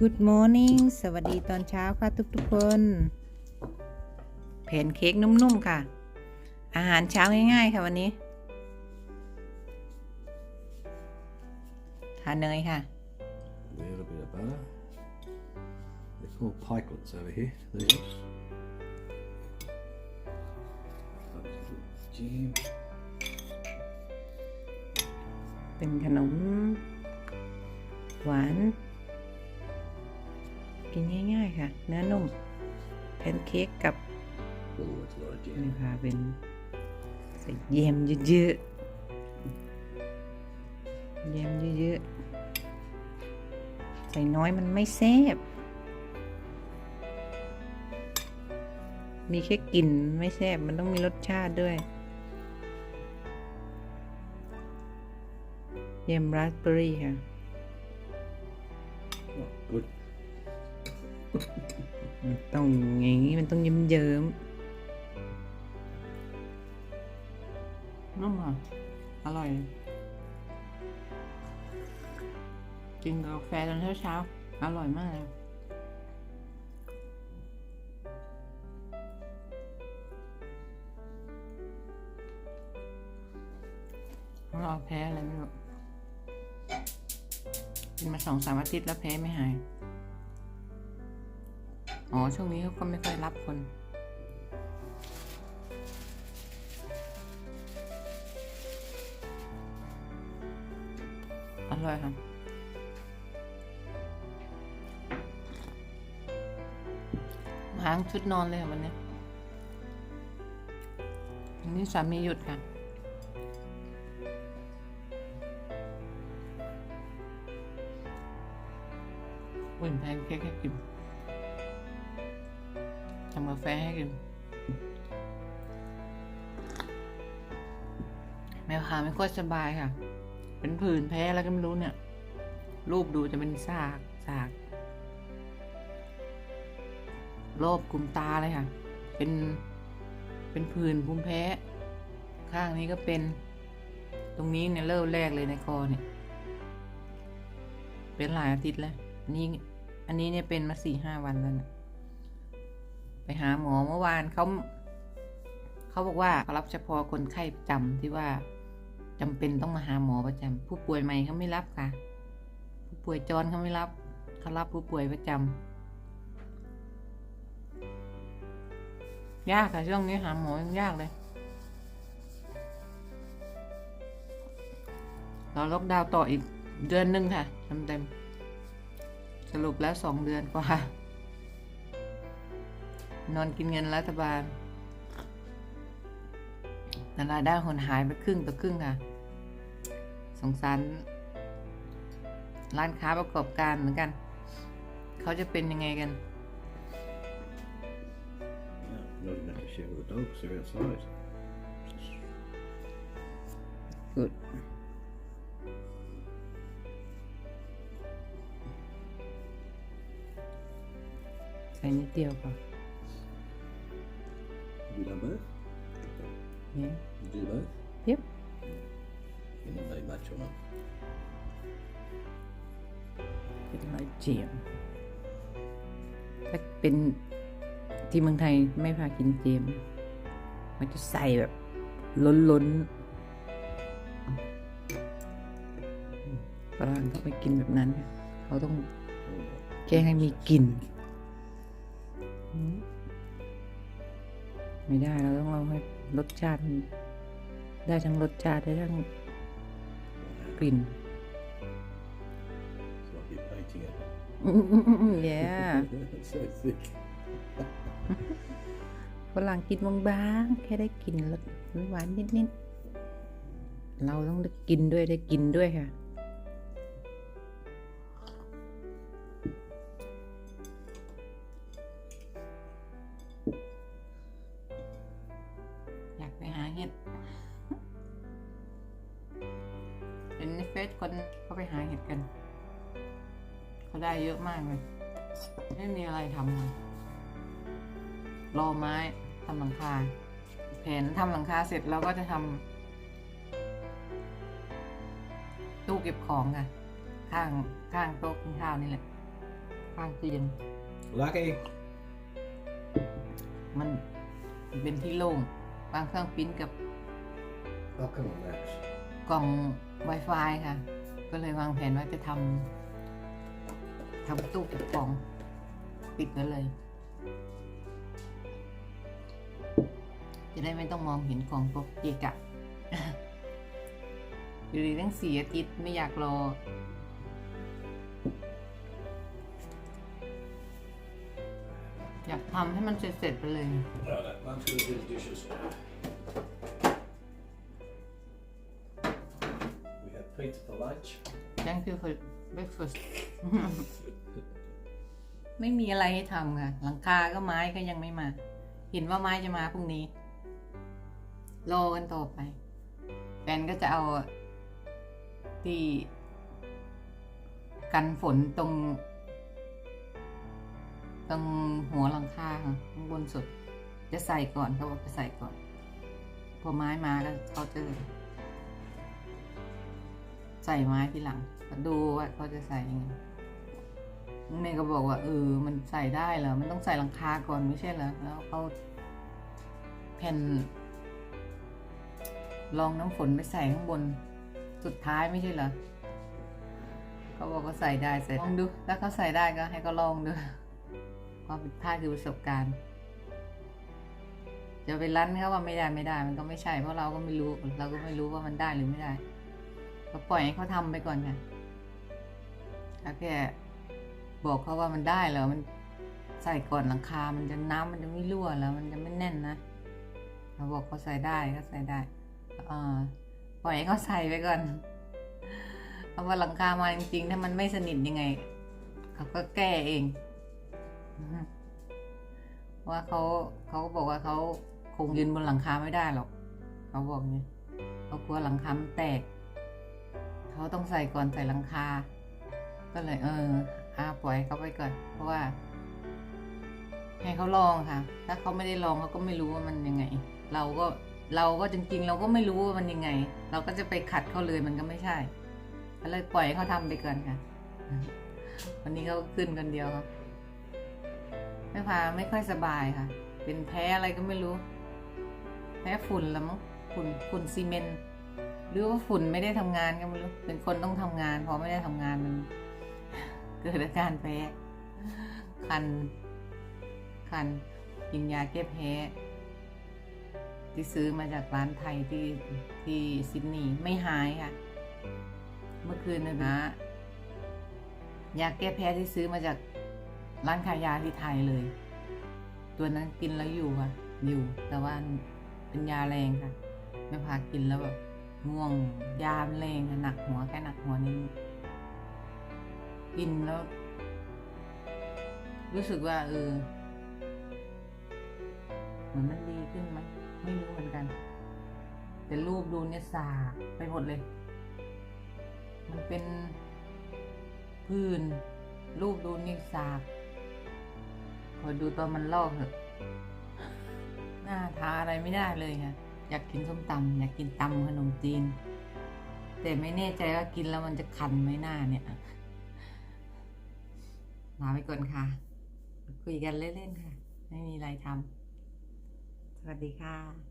Good morning สวัสดีตอนเช้าค่ะทุกๆคน แผ่นเค้กนุ่มๆค่ะ อาหารเช้าง่ายๆค่ะวันนี้ ทานเนยค่ะ A little bit of butter. They're called pikelets over here. These. Jam. เป็นขนม หวาน กินง่ายๆค่ะ เนื้อนุ่มแพนเค้กกับนี่ค่ะเป็นใส่แยมเยอะๆแยมเยอะๆใส่น้อยมันไม่แซ่บมีแค่กลิ่นไม่แซ่บมันต้องมีรสชาติด้วยแยมราสเบอร์รี่ค่ะ good. ต้องอย่างนี้มันต้องเยิ้มเยิ้มนุ่มค่ะ อร่อย กินกาแฟตอนเช้าเช้าๆอร่อยมากเลยเราแพ้อะไรไม่รู้กินมาสองสามอาทิตย์แล้วแพ้ไม่หาย อ๋อ ช่วงนี้เขาก็ไม่ค่อยรับคนอร่อยค่ะล้างชุดนอนเลยค่ะวันนี้วันนี้สามีหยุดค่ะ อุ่นแพนเค้กให้กินำกาแฟให้กิน แมวขาไม่ค่อยสบายค่ะ เป็นผื่นแพ้อะไรก็ไม่รู้เนี่ย รูปดูจะเป็นซากซากโรคกลุ่มตาเลยค่ะ เป็น เป็นผื่นภูมิแพ้ ข้างนี้ก็เป็น ตรงนี้เนี่ยเริ่มแรกเลยในคอเนี่ย เป็นหลายอาทิตย์แล้วอันนี้อันนี้เนี่ยเป็นมาสี่ห้าวันแล้วนะ ไปหาหมอเมื่อวานเขาเขาบอกว่าเขารับเฉพาะคนไข้ประจำที่ว่าจำเป็นต้องมาหาหมอประจำผู้ป่วยใหม่เขาไม่รับค่ะ ผู้ป่วยจรเขาไม่รับเขารับผู้ป่วยประจำยากค่ะช่วงนี้หาหมอยังยากเลยเราล็อกดาวน์ต่ออีกเดือนหนึ่งค่ะเต็มๆสรุปแล้วสองเดือนกว่า นอนกินเงินรัฐบาลแต่รายได้หนหายไปครึ่งต่อครึ่งค่ะ สงสารร้านค้าประกอบการเหมือนกัน เขาจะเป็นยังไงกัน Yeah, not enough to share with the dogs. They're outside. Good ใส่นิดเดียวค่ะ You done both? เนี่ย You do both? Yep. You not made much on it. เป็นรอยเจียมถ้าเป็นที่เมืองไทยไม่พากินเจม มันจะใส่แบบ ล้นล้นๆฝรั่งเขาไม่กินแบบนั้นค่ะเขาต้อง Oh, แค่ให้มีกลิ่นอืม ไม่ได้เราต้องเอาให้รสชาติมันได้ทั้งรสชาติได้ทั้งกลิ่น it's like you're painting it. อืมอืมอืมอืม yeah it's so thick. ฝรั่งกินบางๆแค่ได้กลิ่นรสหวานนิดๆเราต้องได้กินด้วยได้กินด้วยค่ะ เห็ดเห็นในเฟซคนเขาไปหาเห็ดกัน เขาได้เยอะมากเลย ไม่มีอะไรทำเลยรอไม้ทำหลังคาแผนทำหลังคาเสร็จเราก็จะทำตู้เก็บของค่ะ ข้างข้างโต๊ะกินข้าวนี่แหละ ข้างตู้เย็น Lucky. มันเป็นที่โล่ง วางเครื่องปริ้นกับ Oh, come on, Max. กล่อง Wi-Fi ค่ะ ก็เลยวางแผนว่าจะทำทำตู้เก็บของปิดไว้เลย จะได้ไม่ต้องมองเห็นของพวกเกะกะอยู่ดีตั้งสี่อาทิตย์ไม่อยากรอ อยากทำให้มันเสร็จๆไปเลย Right, Max going to do the dishes. We had pizza for lunch. Thank you for breakfast ไม่มีอะไรให้ทำค่ะ หลังคาก็ไม้ก็ยังไม่มา เห็นว่าไม้จะมาพรุ่งนี้ รอกันต่อไปแฟนก็จะเอาที่กันฝนตรง ตรงหัวหลังคาค่ะข้างบนสุด จะใส่ก่อนเขาบอกจะใส่ก่อน พอไม้มาก็เขาจะใส่ไม้ทีหลังดูว่าเขาจะใส่ยังไงแม่ก็บอกว่าเออมันใส่ได้เหรอมันต้องใส่หลังคาก่อนไม่ใช่เหรอแล้วเขาแผ่นรองน้ำฝนไปใส่ข้างบนสุดท้ายไม่ใช่เหรอเขาบอกว่าใส่ได้ใส่ลองดูถ้าเขาใส่ได้ก็ให้เขาลองดู ความผิดพลาดคือประสบการณ์ จะไปรั้นเขาว่าไม่ได้ไม่ได้ มันก็ไม่ใช่เพราะเราก็ไม่รู้ เราก็ไม่รู้ว่ามันได้หรือไม่ได้ ก็ปล่อยให้เขาทำไปก่อนค่ะถ้าแค่บอกเขาว่ามันได้แล้วมันใส่ก่อนหลังคา มันจะน้ำมันจะไม่รั่วแล้ว มันจะไม่แน่นนะเขาบอกเขาใส่ได้ก็ใส่ได้อ่าปล่อยให้เขาใส่ไปก่อนเพราะว่าหลังคามาจริงๆ ถ้ามันไม่สนิทยังไง เขาก็แก้เอง ว่าเขาเขาบอกว่าเขาคงยืนบนหลังคาไม่ได้หรอกเขาบอกอย่างนี้เขากลัวหลังคามันแตก เขาต้องใส่ก่อนใส่หลังคา ก็เลย เอออาปล่อยเขาไปก่อน เพราะว่า ให้เขาลองค่ะ ถ้าเขาไม่ได้ลองเขาก็ไม่รู้ว่ามันยังไง เราก็เราก็จริง ๆ เราก็ไม่รู้ว่ามันยังไง เราก็จะไปขัดเขาเลยมันก็ไม่ใช่ก็เลยปล่อยเขาทำไปก่อนค่ะ วันนี้เขาขึ้นคนเดียวครับแม่พาไม่ค่อยสบายค่ะ เป็นแพ้อะไรก็ไม่รู้ แพ้ฝุ่นล้วมั้งฝุ่นฝุ่นซีเมนต์หรือว่าฝุ่นไม่ได้ทำงานก็ไม่รู้ เป็นคนต้องทำงานพอไม่ได้ทำงานมัน เกิดอาการแพ้คัน คันกินยาแก้แพ้ ที่ซื้อมาจากร้านไทยที่ที่ซิดนีย์ไม่หายค่ะ เมื่อคืนนะนะยาแก้แพ้ที่ซื้อมาจาก ร้านขายยาที่ไทยเลย ตัวนั้นกินแล้วอยู่ค่ะ อยู่ แต่ว่าเป็นยาแรงค่ะ ไม่พากินแล้วแบบง่วง ยามแรงอะหนักหัวแค่หนักหัวนิดนึงกินแล้ว รู้สึกว่าเออเหมือนมันดีขึ้นไหมไม่รู้เหมือนกัน แต่รูปดูเนี่ยสาไปหมดเลย มันเป็นพื้นรูปดูนี่สาก คอยดูตอนมันลอกเถอะหน้าทาอะไรไม่ได้เลยค่ะ อยากกินส้มตำอยากกินตำขนมจีน แต่ไม่แน่ใจว่ากินแล้วมันจะคันไหมหน้าเนี่ยลาไปก่อนค่ะ คุยกันเล่นๆค่ะ ไม่มีอะไรทำสวัสดีค่ะ